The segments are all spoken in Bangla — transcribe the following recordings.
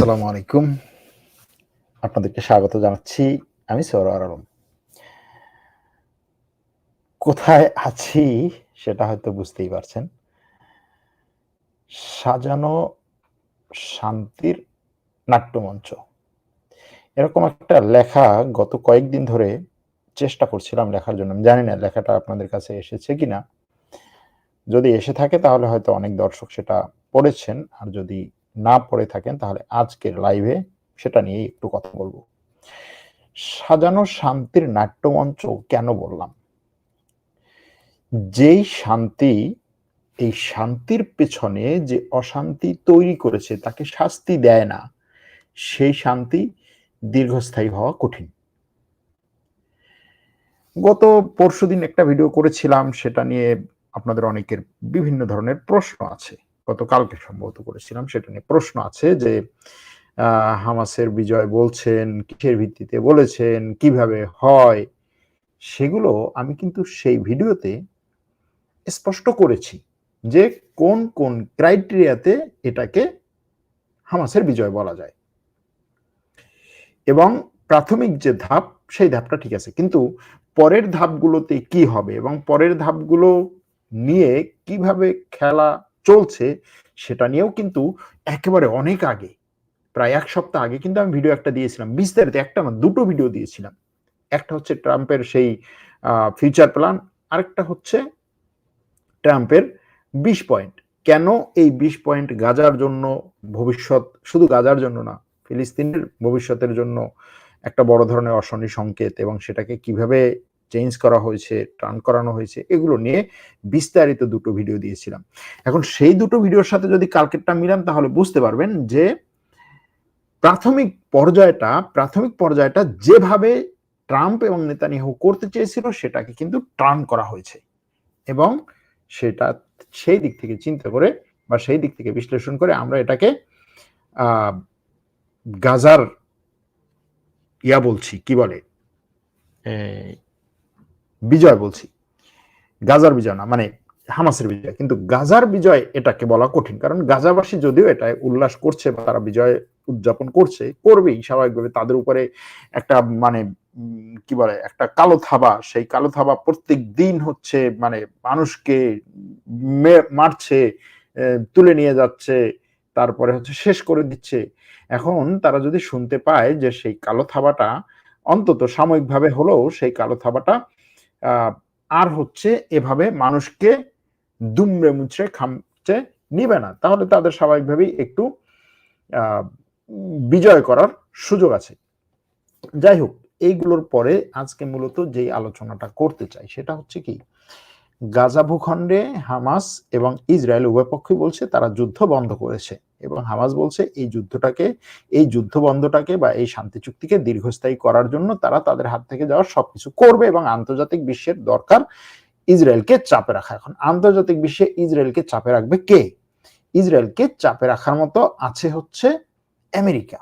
আসসালামু আলাইকুম। আপনাদেরকে স্বাগত জানাচ্ছি আমি সৌরওয়ার আলম। কোথায় আছি সেটা হয়তো বুঝতেই পারছেন। সাজানো শান্তির নাট্যমঞ্চ। এরকম একটা লেখা গত কয়েকদিন ধরে চেষ্টা করছিলাম লেখার জন্য। আমি জানি না লেখাটা আপনাদের কাছে এসেছে কিনা। যদি এসে থাকে তাহলে হয়তো অনেক দর্শক সেটা পড়েছেন। আর যদি না পড়ে থাকেন, তাহলে আজকের লাইভে সেটা নিয়েই একটু কথা বলব। সাজানো শান্তির নাট্যমঞ্চ কেন বললাম? যেই শান্তি, এই শান্তির পেছনে যে অশান্তি তৈরি করেছে, তাকে শাস্তি দেয় না, সেই শান্তি দীর্ঘস্থায়ী হওয়া কঠিন। গত পরশুদিন একটা ভিডিও করেছিলাম, সেটা নিয়ে আপনাদের অনেকের বিভিন্ন ধরনের প্রশ্ন আছে। গতকালকে সম্ভবত করেছিলাম, সেটা নিয়ে প্রশ্ন আছে যে হামাসের বিজয় বলছেন, কিসের ভিত্তিতে বলেছেন, কীভাবে হয়, সেগুলো আমি কিন্তু সেই ভিডিওতে স্পষ্ট করেছি যে কোন কোন ক্রাইটেরিয়াতে এটাকে হামাসের বিজয় বলা যায়। এবং প্রাথমিক যে ধাপ, সেই ধাপটা ঠিক আছে, কিন্তু পরের ধাপগুলোতে কি হবে এবং পরের ধাপগুলো নিয়ে কীভাবে খেলা চলছে, সেটা নিয়েও কিন্তু একেবারে অনেক আগে, প্রায় এক সপ্তাহ আগে কিন্তু আমি ভিডিও একটা দিয়েছিলাম। বিস্তারিত একটা না দুটো ভিডিও দিয়েছিলাম। একটা হচ্ছে ট্রাম্পের সেই ফিউচার প্ল্যান আরেকটা হচ্ছে ট্রাম্পের বিশ পয়েন্ট কেন এই বিশ পয়েন্ট গাজার জন্য ভবিষ্যৎ, শুধু গাজার জন্য না, ফিলিস্তিনের ভবিষ্যতের জন্য একটা বড় ধরনের অশনি সংকেত এবং সেটাকে কীভাবে চেঞ্জ করা হয়েছে টার্ন করানো হয়েছে, এগুলো নিয়ে বিস্তারিত দুটো ভিডিও দিয়েছিলাম। এখন সেই দুটো ভিডিওর সাথে যদি কালকেরটা মিলান, তাহলে বুঝতে পারবেন যে প্রাথমিক পর্যায়টা প্রাথমিক পর্যায়টা যেভাবে ট্রাম্প এবং নেতানিয়াহু করতে চেয়েছিল, সেটাকে কিন্তু টার্ন করা হয়েছে। এবং সেটা সেই দিক থেকে চিন্তা করে বা সেই দিক থেকে বিশ্লেষণ করে আমরা এটাকে গাজার ইয়া বলছি, কি বলে? বিজয় বলছি। গাজার বিজয় না মানে হামাসের বিজয়। কিন্তু গাজার বিজয় এটাকে বলা কঠিন, কারণ গাজাবাসী যদিও এটা উল্লাস করছে বা তারা বিজয় উদযাপন করছে, করবেই স্বাভাবিকভাবে তাদের উপরে একটা মানে কি বলে, একটা কালো থাবা, সেই কালো থাবা প্রত্যেক দিন হচ্ছে মানে মানুষকে মারছে তুলে নিয়ে যাচ্ছে, তারপরে হচ্ছে শেষ করে দিচ্ছে। এখন তারা যদি শুনতে পায় যে সেই কালো থাবাটা অন্তত সাময়িকভাবে হলেও সেই কালো থাবাটা আর হচ্ছে এভাবে মানুষকে দুমড়ে মুচড়ে খামচে নিবে না। তাহলে তাদের স্বাভাবিকভাবেই একটু বিজয় করার সুযোগ আছে। যাই হোক, এইগুলোর পরে আজকে মূলত যেই আলোচনাটা করতে চাই, সেটা হচ্ছে কি গাজা ভূখণ্ডে হামাস এবং ইসরায়েল উভয় পক্ষই বলছে তারা যুদ্ধ বন্ধ করেছে। এবং হামাস বলছে, এই যুদ্ধটাকে, এই যুদ্ধ বন্ধটাকে বা এই শান্তি চুক্তিকে দীর্ঘস্থায়ী করার জন্য তারা তাদের হাত থেকে যাওয়ার সবকিছু করবে এবং আন্তর্জাতিক বিশ্বের দরকার ইসরায়েলকে চাপে রাখা। এখন আন্তর্জাতিক বিশ্বে ইসরায়েলকে চাপে রাখবে কে? ইসরায়েলকে চাপে রাখার মতো আছে হচ্ছে আমেরিকা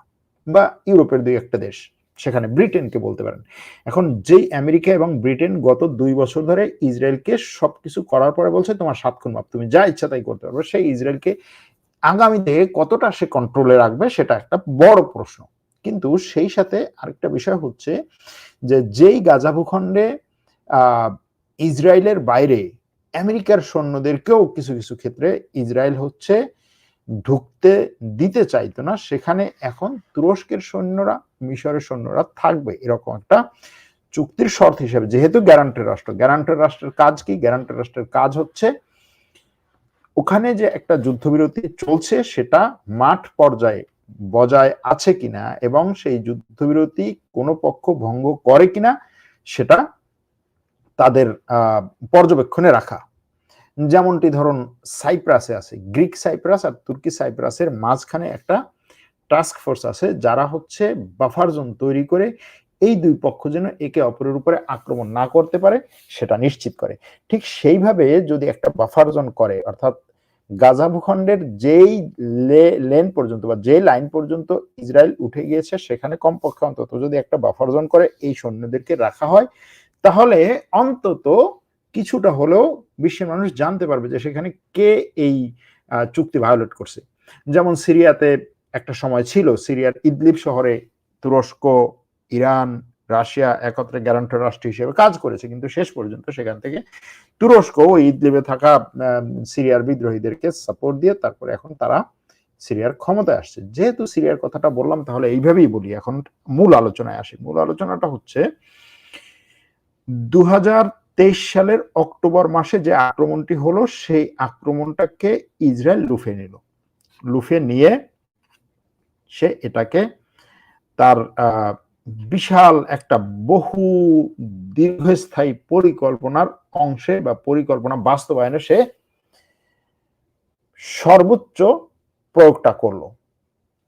বা ইউরোপের দুই একটা দেশ, সেখানে ব্রিটেনকে বলতে পারেন। এখন যেই আমেরিকা এবং ব্রিটেন গত দুই বছর ধরে ইসরায়েলকে সবকিছু করার পরে বলছে, তোমার সাত খুন মাপ, তুমি যা ইচ্ছা তাই করতে পারবে। সেই ইসরায়েলকে আগামীতে কতটা সে কন্ট্রোলে রাখবে সেটা একটা বড় প্রশ্ন। কিন্তু সেই সাথে আরেকটা বিষয় হচ্ছে যে যেই গাজা ভূখণ্ডে ইসরায়েলের বাইরে আমেরিকার সৈন্যদেরকেও কিছু কিছু ক্ষেত্রে ইসরায়েল হচ্ছে ঢুকতে দিতে চাইতো না, সেখানে এখন তুরস্কের সৈন্যরা, মিশরের সৈন্যরা থাকবে, এরকম একটা চুক্তির শর্ত হিসেবে। যেহেতু গ্যারান্টের রাষ্ট্র গ্যারান্টের রাষ্ট্রের কাজ কি? গ্যারান্টের রাষ্ট্রের কাজ হচ্ছে ওখানে যে একটা যুদ্ধবিরতি চলছে, সেটা মাঠ পর্যায়ে বজায় আছে কিনা এবং সেই যুদ্ধবিরতি কোনো পক্ষ ভঙ্গ করে কিনা, সেটা তাদের পর্যবেক্ষণে রাখা। যেমনটি ধরুন সাইপ্রাসে আছে, গ্রিক সাইপ্রাস আর তুর্কি সাইপ্রাসের মাঝখানে একটা টাস্ক ফোর্স আছে, যারা হচ্ছে বাফার জোন তৈরি করে এই দুই পক্ষ যেন একে অপরের উপরে আক্রমণ না করতে পারে, সেটা নিশ্চিত করে। ঠিক সেইভাবে যদি একটা বাফার জোন করে, অর্থাৎ গাজা ভূখণ্ডের যেই লেন পর্যন্ত বা যে লাইন পর্যন্ত ইসরায়েল উঠে গিয়েছে, সেখানে কমপক্ষে অন্তত যদি একটা বাফার জোন করে, এই সৈন্যদেরকে রাখা হয়, তাহলে অন্তত কিছুটা হলেও বিশ্বের মানুষ জানতে পারবে যে সেখানে কে এই চুক্তি ভায়োলেট করছে। যেমন সিরিয়াতে একটা সময় ছিল, সিরিয়ার ইদলিব শহরে তুরস্ক ইরান, রাশিয়া একত্রে গ্যারান্টার রাষ্ট্র হিসেবে কাজ করেছে, কিন্তু শেষ পর্যন্ত সেখান থেকে তুরস্ক ইদলিবে থাকা সিরিয়ার বিদ্রোহীদেরকে সাপোর্ট দিয়ে তারপরে এখন তারা সিরিয়ার ক্ষমতায় আসছে। যেহেতু সিরিয়ার কথাটা বললাম, তাহলে এইভাবেই বলি। এখন মূল আলোচনায় আসি। মূল আলোচনাটা হচ্ছে দু হাজার তেইশ সালের অক্টোবর মাসে যে আক্রমণটি হলো, সেই আক্রমণটাকে ইসরায়েল লুফে নিল। লুফে নিয়ে সে এটাকে তার বিশাল একটা বহু দীর্ঘস্থায়ী পরিকল্পনার অংশে বা পরিকল্পনা বাস্তবায়নে সে সর্বোচ্চ প্রয়োগটা করল।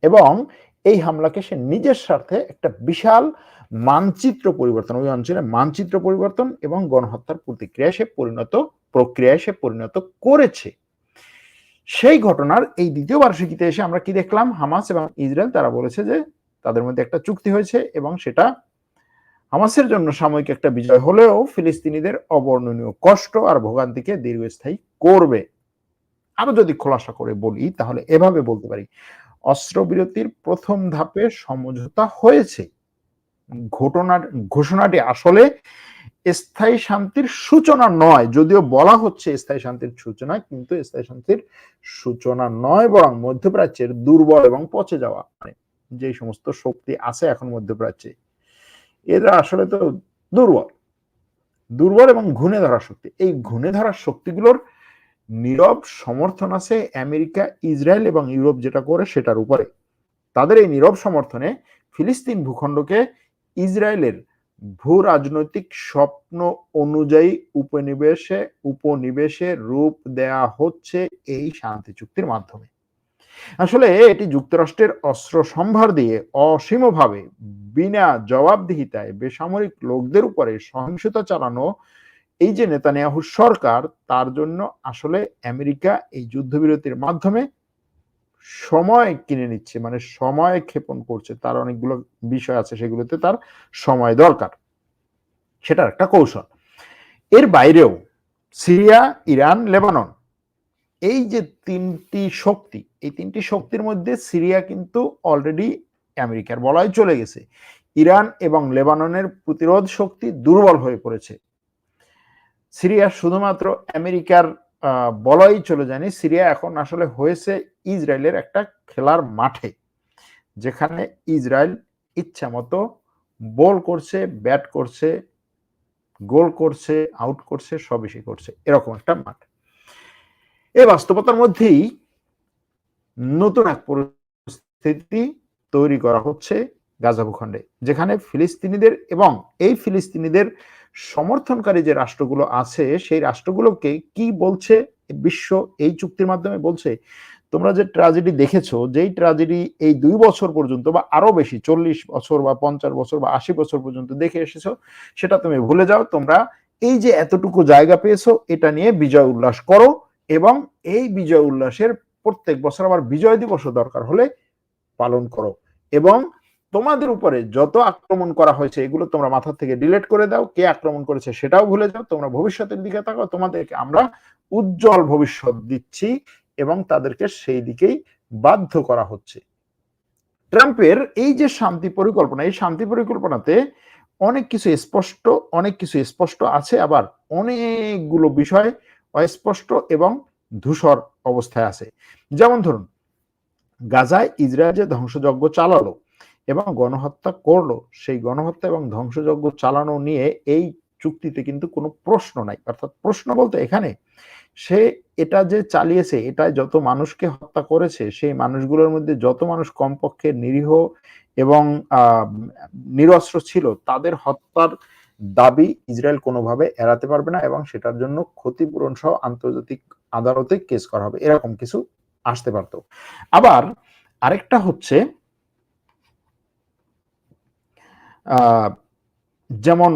এবং এই হামলাকে সে নিজের স্বার্থে একটা বিশাল মানচিত্র পরিবর্তন ওই অঞ্চলে মানচিত্র পরিবর্তন এবং গণহত্যার প্রতিক্রিয়ায় সে পরিণত, প্রক্রিয়ায় সে পরিণত করেছে। সেই ঘটনার এই দ্বিতীয় বার্ষিকীতে এসে আমরা কি দেখলাম? হামাস এবং ইসরায়েল তারা বলেছে যে তাদের মধ্যে একটা চুক্তি হয়েছে এবং সেটা হামাসের জন্য সাময়িক একটা বিজয় হলেও ফিলিস্তিনিদের অবর্ণনীয় কষ্ট আর ভোগান্তিকে দীর্ঘস্থায়ী করবে। আরও যদি খোলাসা করে বলি, তাহলে এভাবে বলতে পারি, অস্ত্রবিরতির প্রথম ধাপে সমঝোতা হয়েছে। ঘটনার ঘোষণাটি আসলে স্থায়ী শান্তির সূচনা নয়, যদিও বলা হচ্ছে স্থায়ী শান্তির সূচনা, কিন্তু স্থায়ী শান্তির সূচনা নয়, বরং মধ্যপ্রাচ্যের দুর্বল এবং পচে যাওয়া। যে সমস্ত শক্তি আছে এখন মধ্যপ্রাচ্যে, এরা আসলে তো দুর্বল। দুর্বল এবং ঘুণে ধরা শক্তি। এই ঘুণে ধরা শক্তিগুলোর নীরব সমর্থন আছে আমেরিকা, ইসরায়েল এবং ইউরোপ যেটা করে সেটার উপরে। তাদের এই নীরব সমর্থনে ফিলিস্তিন ভূখণ্ডকে ইসরায়েলের ভূ রাজনৈতিক স্বপ্ন অনুযায়ী উপনিবেশে উপনিবেশে রূপ দেয়া হচ্ছে এই শান্তি চুক্তির মাধ্যমে। আসলে এটি যুক্তরাষ্ট্রের অস্ত্র সম্ভার দিয়ে অসীমভাবে, বিনা জবাবদিহিতায় বেসামরিক লোকদের উপরে সহিংসতা চালানো এই যে নেতানিয়াহু সরকার, তার জন্য আসলে আমেরিকা এই যুদ্ধবিরতির মাধ্যমে সময় কিনে নিচ্ছে মানে সময় ক্ষেপণ করছে। তার অনেকগুলো বিষয় আছে, সেগুলোতে তার সময় দরকার। সেটার একটা কৌশল। এর বাইরেও সিরিয়া, ইরান, লেবানন, এই যে তিনটি শক্তি এই তিনটি শক্তির মধ্যে সিরিয়া কিন্তু অলরেডি আমেরিকার বলয় চলে গেছে। ইরান এবং লেবাননের প্রতিরোধ শক্তি দুর্বল হয়ে পড়েছে। সিরিয়া শুধুমাত্র আমেরিকার বলয় চলে যায়নি। সিরিয়া এখন আসলে হয়েছে ইসরায়েলের একটা খেলার মাঠে, যেখানে ইসরায়েল ইচ্ছা মতো বল করছে, ব্যাট করছে, গোল করছে আউট করছে, সবই করছে। এরকম একটা মাঠ। এই বাস্তবতার মধ্যেই নতুন এক পরিস্থিতি তৈরি করা হচ্ছে গাজা ভূখণ্ডে, যেখানে ফিলিস্তিনিদের এবং এই ফিলিস্তিনিদের সমর্থনকারী যে রাষ্ট্রগুলো আছে, সেই রাষ্ট্রগুলোকে কি বলছে? বিশ্ব এই চুক্তির মাধ্যমে বলছে, তোমরা যে ট্রাজেডি দেখেছ, যেই ট্রাজেডি এই দুই বছর পর্যন্ত বা আরও বেশি, চল্লিশ বছর বা পঞ্চাশ বছর বা আশি বছর পর্যন্ত দেখে এসেছ, সেটা তুমি ভুলে যাও। তোমরা এই যে এতটুকু জায়গা পেয়েছ, এটা নিয়ে বিজয় উল্লাস করো এবং এই বিজয় উল্লাসের প্রত্যেক বছর আবার বিজয় দিবসও দরকার হলে পালন করো। এবং তোমাদের উপরে যত আক্রমণ করা হয়েছে, এগুলো তোমরা মাথা থেকে ডিলেট করে দাও। কে আক্রমণ করেছে সেটাও ভুলে যাও। তোমরা ভবিষ্যতের দিকে তাকাও। তোমাদেরকে আমরা উজ্জ্বল ভবিষ্যৎ দিচ্ছি এবং তাদেরকে সেই দিকেই বাধ্য করা হচ্ছে। ট্রাম্পের এই যে শান্তি পরিকল্পনা, এই শান্তি পরিকল্পনাতে অনেক কিছু স্পষ্ট, অনেক কিছু স্পষ্ট আছে। আবার অনেকগুলো বিষয় অস্পষ্ট এবং ধূসর অবস্থায় আছে। যেমন ধরুন, গাজায় ইসরায়েল যে ধ্বংসযজ্ঞ চালালো এবং গণহত্যা করল, সেই গণহত্যা এবং ধ্বংসযজ্ঞ চালানো নিয়ে এই চুক্তিতে কিন্তু কোনো প্রশ্ন নাই। অর্থাৎ প্রশ্ন বলতে এখানে, সে এটা যে চালিয়েছে, এটা যত মানুষকে হত্যা করেছে, সেই মানুষগুলোর মধ্যে যত মানুষ কমপক্ষে নিরীহ এবং নিরস্ত্র ছিল, তাদের হত্যার দাবি ইসরায়েল কোনোভাবে এড়াতে পারবে না এবং সেটার জন্য ক্ষতিপূরণ সহ আন্তর্জাতিক আদালতে কেস করা হবে, এরকম কিছু আসতে পারত। আবার আরেকটা হচ্ছে যেমন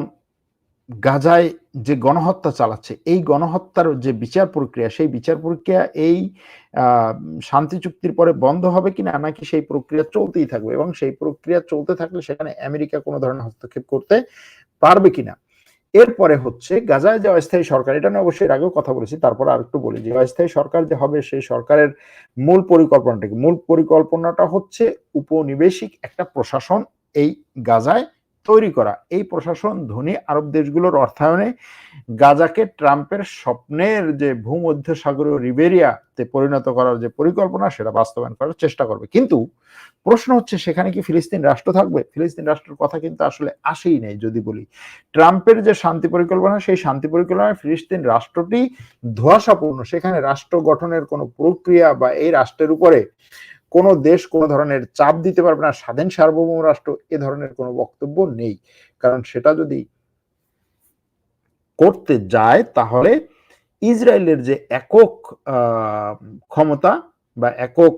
গাজায় যে গণহত্যা চালাচ্ছে, এই গণহত্যার যে বিচার প্রক্রিয়া, সেই বিচার প্রক্রিয়া এই শান্তি চুক্তির পরে বন্ধ হবে কিনা, নাকি সেই প্রক্রিয়া চলতেই থাকবে? এবং সেই প্রক্রিয়া চলতে থাকলে সেখানে আমেরিকা কোনো ধরনের হস্তক্ষেপ করতে পারবে কিনা? এরপরে হচ্ছে গাজায় যে অস্থায়ী সরকার, এটা নিয়ে অবশ্যই এর আগেও কথা বলেছি, তারপর আর একটু বলি যে অস্থায়ী সরকার যে হবে, সেই সরকারের মূল পরিকল্পনাটা কি? মূল পরিকল্পনাটা হচ্ছে উপনিবেশিক একটা প্রশাসন এই গাজায় তৈরি করা। এই প্রশাসন, ধনী আরব দেশগুলোর অর্থায়নে গাজাকে ট্রাম্পের স্বপ্নের যে ভূমধ্য সাগরীয় রিবেরিয়াতে পরিণত করার যে পরিকল্পনা, সেটা বাস্তবায়ন করার চেষ্টা করবে। কিন্তু প্রশ্ন হচ্ছে, সেখানে কি ফিলিস্তিন রাষ্ট্র থাকবে? ফিলিস্তিন রাষ্ট্রের কথা কিন্তু আসলে আসেই নেই, যদি বলি। ট্রাম্পের যে শান্তি পরিকল্পনা, সেই শান্তি পরিকল্পনায় ফিলিস্তিন রাষ্ট্রটি ধোয়াশাপূর্ণ। সেখানে রাষ্ট্র গঠনের কোনো প্রক্রিয়া বা এই রাষ্ট্রের উপরে কোনো দেশ কোনো ধরনের চাপ দিতে পারবে না, স্বাধীন সার্বভৌম রাষ্ট্র এ ধরনের কোনো বক্তব্য নেই। কারণ সেটা যদি করতে যায়, তাহলে ইসরায়েলের যে একক ক্ষমতা বা একক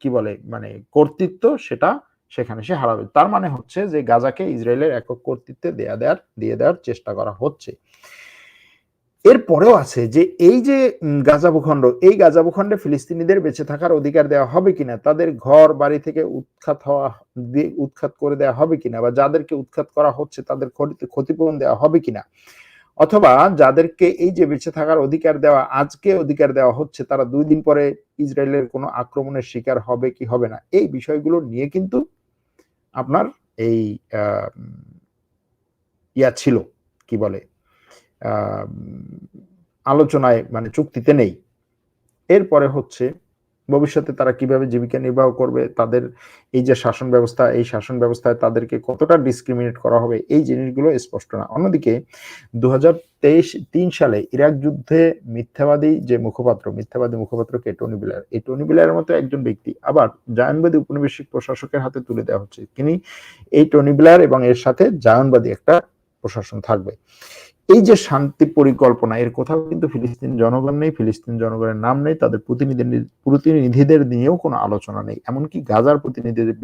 কি বলে মানে কর্তৃত্ব, সেটা সেখানে সে হারাবে। তার মানে হচ্ছে যে গাজাকে ইসরায়েলের একক কর্তৃত্বে দেয়া দেওয়ার দিয়ে দেওয়ার চেষ্টা করা হচ্ছে। এরপরেও আছে যে এই যে গাজা ভূখণ্ড, এই গাজা ভূখণ্ডে ফিলিস্তিনিদের বেঁচে থাকার অধিকার দেওয়া হবে কিনা, তাদের ঘর, বাড়ি থেকে উৎখাত হওয়া উৎখাত করে দেওয়া হবে কিনা বা যাদেরকে উৎখাত করা হচ্ছে তাদের ক্ষতিপূরণ দেওয়া হবে কিনা? অথবা যাদেরকে এই যে বেঁচে থাকার অধিকার দেওয়া, আজকে অধিকার দেওয়া হচ্ছে, তারা দুই দিন পরে ইসরায়েলের কোনো আক্রমণের শিকার হবে কি হবে না? এই বিষয়গুলো নিয়ে কিন্তু আপনার এই ইয়া ছিল, কি বলে? আলোচনায় মানে চুক্তিতে নেই। এরপরে হচ্ছে ভবিষ্যতে তারা কীভাবে জীবিকা নির্বাহ করবে, তাদের এই যে শাসন ব্যবস্থা, এই শাসন ব্যবস্থায় তাদেরকে কতটা ডিসক্রিমিনেট করা হবে, এই জিনিসগুলো স্পষ্ট না। অন্যদিকে দু তিন সালে ইরাক যুদ্ধে মিথ্যাবাদী যে মুখপাত্র, মিথ্যাবাদী মুখপাত্র কে টনি বিলার এই টনি বিলারের মতো একজন ব্যক্তি আবার জায়নবাদী উপনিবেশিক প্রশাসকের হাতে তুলে দেওয়া হচ্ছে। তিনি এই টনি বিলার এবং এর সাথে জায়নবাদী একটা প্রশাসন থাকবে। এই যে শান্তি পরিকল্পনা, এর কোথাও কিন্তু ফিলিস্তিন জনগণ নেই, ফিলিস্তিন জনগণের নাম নেই, তাদের প্রতিনিধি প্রতিনিধিদের নিয়েও কোনো আলোচনা নেই। এমনকি গাজার প্রতিনিধিদের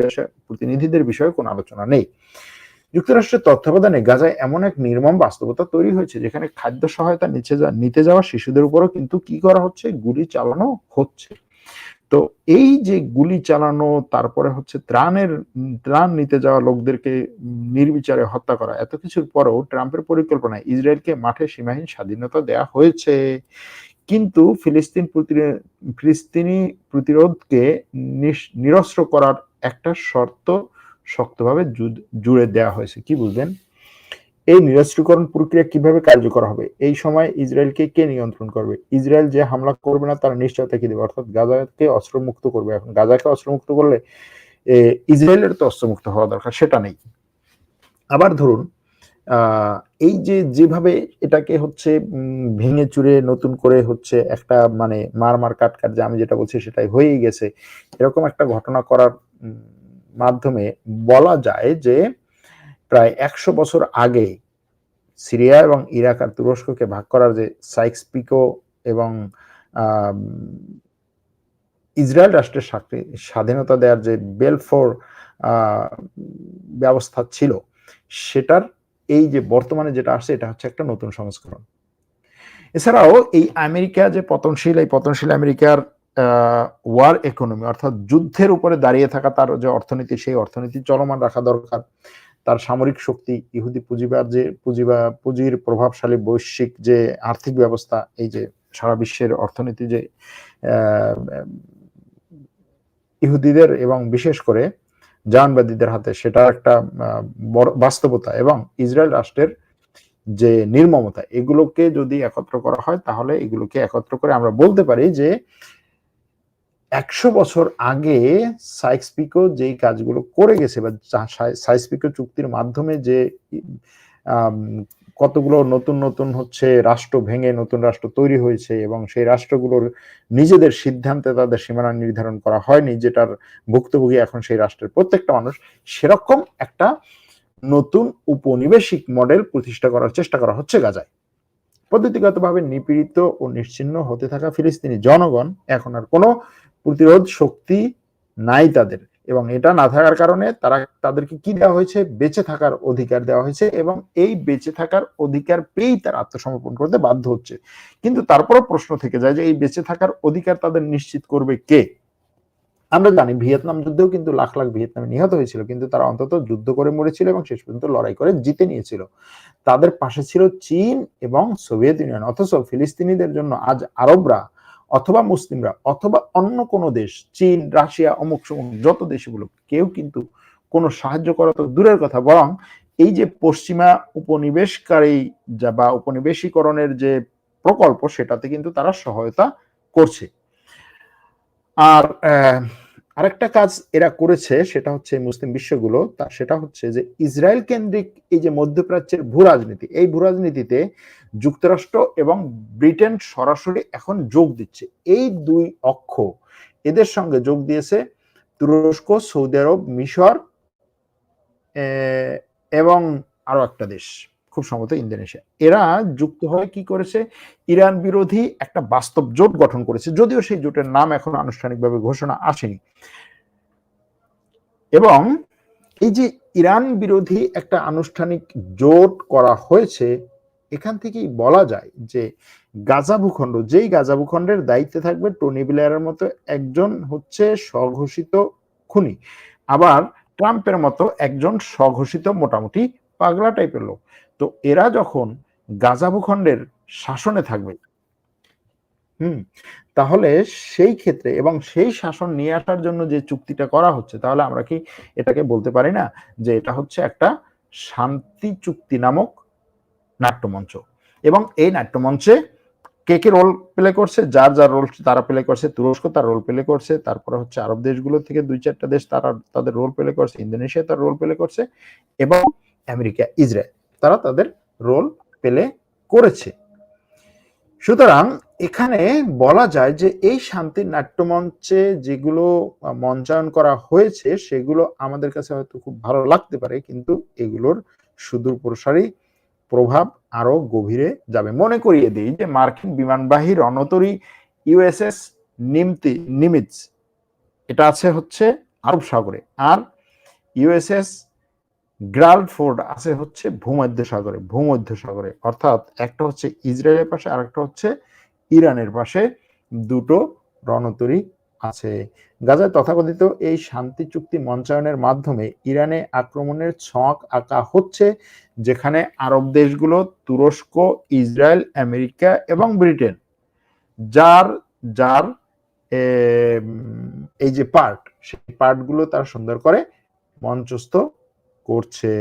প্রতিনিধিদের বিষয়ে কোনো আলোচনা নেই। যুক্তরাষ্ট্রের তত্ত্বাবধানে গাজায় এমন এক নির্মম বাস্তবতা তৈরি হয়েছে, যেখানে খাদ্য সহায়তা নিচে নিতে যাওয়া শিশুদের উপরও কিন্তু কি করা হচ্ছে? গুলি চালানো হচ্ছে। তো এই যে গুলি চালানো, তারপরে হচ্ছে ত্রাণের, ত্রাণ নিতে যাওয়া লোকদেরকে নির্বিচারে হত্যা করা, এত কিছুর পরেও ট্রাম্পের পরিকল্পনায় ইসরায়েলকে মাঠে সীমাহীন স্বাধীনতা দেয়া হয়েছে। কিন্তু ফিলিস্তিন ফিলিস্তিনি প্রতিরোধকে নিরস্ত্র করার একটা শর্ত শক্তভাবে জুড়ে দেওয়া হয়েছে। কি বুঝলেন? এই নিরস্ত্রীকরণ প্রক্রিয়া কীভাবে কার্যকর হবে? এই সময় ইসরায়েলকে কে নিয়ন্ত্রণ করবে? ইসরায়েল যে হামলা করবে না, তার নিশ্চয়তা কি দেবে? অর্থাৎ গাজাকে অস্ত্রমুক্ত করবে। এখন গাজাকে অস্ত্রমুক্ত করলে ইসরায়েলের তো অস্ত্রমুক্ত হওয়া দরকার, সেটা নেই। আবার ধরুন এই যে যেভাবে এটাকে হচ্ছে ভেঙে চুরে নতুন করে হচ্ছে একটা মানে মার মার কাট কাট যে আমি যেটা বলছি সেটাই হয়েই গেছে, এরকম একটা ঘটনা করার মাধ্যমে বলা যায় যে প্রায় একশো বছর আগে সিরিয়া এবং ইরাক আর তুরস্ককে ভাগ করার যে সাইক্স পিকো এবং ইসরায়েল রাষ্ট্রের স্বাধীনতা দেওয়ার যে বেলফোর ব্যবস্থা ছিল, সেটার এই যে বর্তমানে যেটা আসছে, এটা হচ্ছে একটা নতুন সংস্করণ। এছাড়াও এই আমেরিকা যে পতনশীল, এই পতনশীল আমেরিকার ওয়ার ইকোনমি অর্থাৎ যুদ্ধের উপরে দাঁড়িয়ে থাকা তার যে অর্থনীতি, সেই অর্থনীতি চলমান রাখা দরকার। তার সামরিক শক্তি ইহুদি পুঁজিবার যে পুঁজিবা, পুঁজির প্রভাবশালী বৈশ্বিক যে আর্থিক ব্যবস্থা, এই যে সারা বিশ্বের অর্থনীতি যে ইহুদিদের এবং বিশেষ করে জাহানবাদীদের হাতে সেটা একটা বাস্তবতা এবং ইসরায়েল রাষ্ট্রের যে নির্মমতা, এগুলোকে যদি একত্র করা হয়, তাহলে এগুলোকে একত্র করে আমরা বলতে পারি যে একশো বছর আগে সাইক্সপিকো যেই কাজগুলো করে গেছে বা সাইক্সপিকো চুক্তির মাধ্যমে যে কতগুলো নতুন নতুন হচ্ছে রাষ্ট্র ভেঙে নতুন রাষ্ট্র তৈরি হয়েছে এবং সেই রাষ্ট্রগুলোর নিজেদের সিদ্ধান্তে তাদের সীমানা নির্ধারণ করা হয়নি, যেটার ভুক্তভোগী এখন সেই রাষ্ট্রের প্রত্যেকটা মানুষ, সেরকম একটা নতুন উপনিবেশিক মডেল প্রতিষ্ঠা করার চেষ্টা করা হচ্ছে গাজায়। পদ্ধতিগতভাবে নিপীড়িত ও নিশ্চিন্ন হতে থাকা ফিলিস্তিনি জনগণ এখন আর কোনো প্রতিরোধ শক্তি নাই তাদের এবং এটা না থাকার কারণে তারা তাদেরকে কি দেওয়া হয়েছে? বেঁচে থাকার অধিকার দেওয়া হয়েছে এবং এই বেঁচে থাকার অধিকার পেয়েই তারা আত্মসমর্পণ করতে বাধ্য হচ্ছে। কিন্তু তারপরও প্রশ্ন থেকে যায় যে এই বেঁচে থাকার অধিকার তাদের নিশ্চিত করবে কে? আমরা জানি ভিয়েতনাম যুদ্ধেও কিন্তু লাখ লাখ ভিয়েতনামে নিহত হয়েছিল, কিন্তু তারা অন্তত যুদ্ধ করে মরেছিল এবং শেষ পর্যন্ত লড়াই করে জিতে নিয়েছিল। তাদের পাশে ছিল চীন এবং সোভিয়েত ইউনিয়ন, অথচ ফিলিস্তিনিদের জন্য আজ আরবরা অথবা মুসলিমরা অথবা অন্য কোনো দেশ, চীন, রাশিয়া, অমুক সমুক যত দেশগুলো কেউ কিন্তু কোনো সাহায্য করা তো দূরের কথা, বরং এই যে পশ্চিমা উপনিবেশকারী বা উপনিবেশীকরণের যে প্রকল্প, সেটাতে কিন্তু তারা সহায়তা করছে। আর আরেকটা কাজ এরা করেছে, সেটা হচ্ছে মুসলিম বিশ্বগুলো, তা সেটা হচ্ছে যে ইসরায়েল কেন্দ্রিক এই যে মধ্যপ্রাচ্যের ভূ রাজনীতি, এই ভূ রাজনীতিতে যুক্তরাষ্ট্র এবং ব্রিটেন সরাসরি এখন যোগ দিচ্ছে। এই দুই অক্ষ এদের সঙ্গে যোগ দিয়েছে তুরস্ক, সৌদি আরব, মিশর এবং আরও একটা দেশ। খুব সম্ভবত ইন্দোনেশিয়া। এরা যুক্ত হয়ে কি করেছে? ইরান বিরোধী একটা বাস্তব জোট গঠন করেছে, যদিও সেই জোটের নাম এখন আনুষ্ঠানিকভাবে ঘোষণা আসেনি। এবং এই যে ইরান বিরোধী একটা আনুষ্ঠানিক জোট করা হয়েছে, এখান থেকেই বলা যায় যে গাজা ভূখণ্ড, যেই গাজা ভূখণ্ডের দায়িত্বে থাকবে টনি ব্লেয়ারের মতো একজন হচ্ছে স্বঘোষিত খুনি। আবার ট্রাম্পের মতো একজন স্বঘোষিত মোটামুটি পাগলা টাইপের লোক। তো এরা যখন গাজা ভূখণ্ডের শাসনে থাকবে, হুম, তাহলে সেই ক্ষেত্রে এবং সেই শাসন নিয়ে আসার জন্য যে চুক্তিটা করা হচ্ছে, তাহলে আমরা কি এটাকে বলতে পারি না যে এটা হচ্ছে একটা শান্তি চুক্তি নামক নাট্যমঞ্চ? এবং এই নাট্যমঞ্চে কে কে রোল প্লে করছে, যার যার রোল তারা প্লে করছে, তুরস্ক তার রোল প্লে করছে, তারপরে হচ্ছে আরব দেশগুলো থেকে দুই চারটা দেশ তারা, তাদের রোল প্লে করছে, ইন্দোনেশিয়া তার রোল প্লে করছে, এবং আমেরিকা, ইসরায়েল। তারা তাদের রোল প্লে করেছে। সুতরাং এখানে বলা যায় যে এই শান্তির নাট্যমঞ্চে যেগুলো মঞ্চায়ন করা হয়েছে, সেগুলো আমাদের কাছে হয়তো খুব ভালো লাগতে পারে, কিন্তু এগুলোর সুদূর প্রসারী প্রভাব আরও গভীরে যাবে। মনে করিয়ে দিই যে মার্কিন বিমানবাহী রণতরী ইউএসএস নিমতি নিমিটস এটা আছে হচ্ছে আরব সাগরে। আর ইউএসএস গ্রালফোর্ড আছে হচ্ছে ভূমধ্য সাগরে ভূমধ্য সাগরে অর্থাৎ একটা হচ্ছে ইসরায়েলের পাশে আর একটা হচ্ছে ইরানের পাশে। দুটো রণতরী আছে। গাজায় তথাকথিত এই শান্তি চুক্তি মঞ্চায়নের মাধ্যমে ইরানে আক্রমণের ছক আঁকা হচ্ছে, যেখানে আরব দেশগুলো তুরস্ক, ইসরায়েল, আমেরিকা এবং ব্রিটেন, যার যার এই যে পার্ট, সেই পার্টগুলো তারা সুন্দর করে মঞ্চস্থ করছে।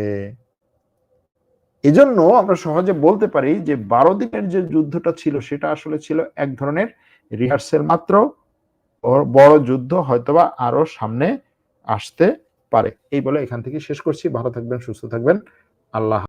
এজন্য আমরা সহজে বলতে পারি যে বারো দিনের যে যুদ্ধটা ছিল, সেটা আসলে ছিল এক ধরনের রিহার্সেল মাত্র বড় যুদ্ধ হয়তোবা আরও সামনে আসতে পারে। এই বলে এখান থেকে শেষ করছি। ভালো থাকবেন, সুস্থ থাকবেন। আল্লাহ